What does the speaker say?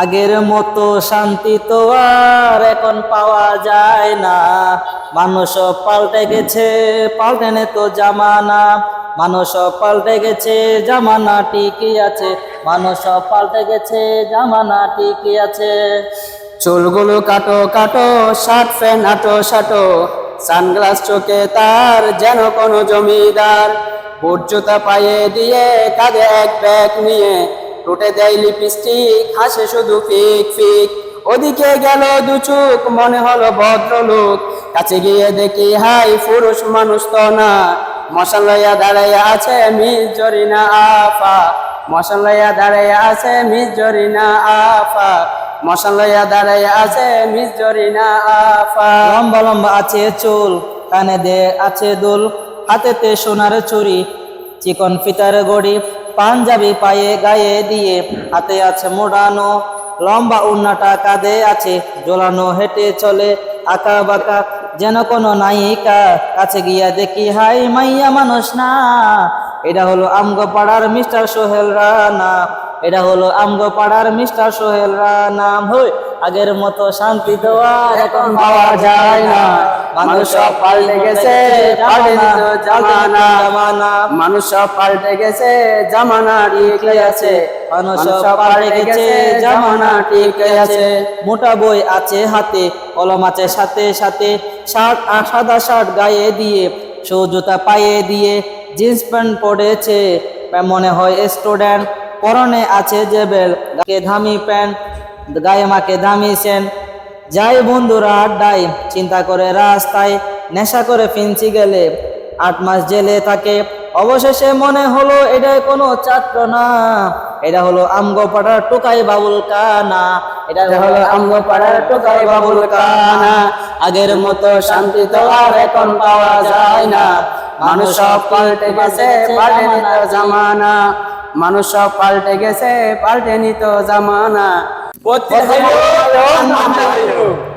আগের মতো শান্তি তো আর এখন পাওয়া যায় না। মানুষ পাল্টে গেছে পাল্টেনে তো জামানা। মানুষ পাল্টে গেছে জামানা ঠিকই আছে। মানুষ পাল্টে গেছে জামানা ঠিকই আছে। চুলগুলো কাটো কাটো শার্ট ফ্যান আটো সাটো সানগ্লাস চোখে তার যেন কোনো জমিদার। বুট জুতা পায়ে দিয়ে কাঁধে এক ব্যাগ নিয়ে টুটে দেয় লিপস্টিক, হাসে শুধু ফিক ফিক। ওদিকে গেল দু চোখ, মনে হলো ভদ্রলোক। কাছে গিয়ে দেখি, হাই, পুরুষ মানুষ তো না। মশালয়া দাঁড়াইয়া আছে, মিস জরিনা আফা। মশালয়া দাঁড়াইয়া আছে, মিস জরিনা আফা। মশালয়া দাঁড়াইয়া আছে, মিস জরিনা আফা। লম্বা লম্বা আছে চুল, কানে দে আছে দুল। হাতেতে সোনার চুরি চিকন ফিতার গড়ি, পাঞ্জাবি পায়ে গায়ে দিয়ে হাতে আছে মোড়ানো, লম্বা উন্নাটা কাঁধে আছে, ঝোলানো হেঁটে চলে আঁকা বাঁকা যেন কোনো নায়িকা কাছে গিয়া দেখি, হাই মাইয়া মানুষ না। এটা হলো আমগো পাড়ার মিস্টার সোহেল রানা, এটা হলো আমগো পাড়ার মিস্টার সোহেল রানা। হই আগের মতো শান্তি তো আর এখন পাওয়া যায় না। মানুষ সব পাল্টে গেছে জামানা। মানুষ সব পাল্টে গেছে জামানা ঠিক আছে। মানুষ পাল্টে গেছে জামানা ঠিক আছে। মোটা বই আছে হাতে, কলম আছে সাথে সাথে। শার্ট সাদা শার্ট গায়ে দিয়ে শো জুতা পায়ে দিয়ে। জিন্স প্যান্ট পরেছে মনে হয় স্টুডেন্ট পরনে আছে যে বেল গায়ে প্যান্ট। গায়ে মাকে দামিয়েছেন। যাই বন্ধুরা আড্ডায় চিন্তা করে রাস্তায় নেশা করে ফিনছি গেলে আট মাস জেলে থাকে। অবশেষে মনে হলো এটাই কোনো ছাত্র না। এটা হলো আমগো পাড়ার টুকাই বাবুল কানা। এটা হলো আমগো পাড়ার টোকাই বাবুল কানা। আগের মতো শান্তি তো আর এখন পাওয়া যায় না। মানুষ সব পাল্টে গেছে পাল্টে নিত জামানা। মানুষ সব পাল্টে গেছে পাল্টে নিত জামানা। What the hell?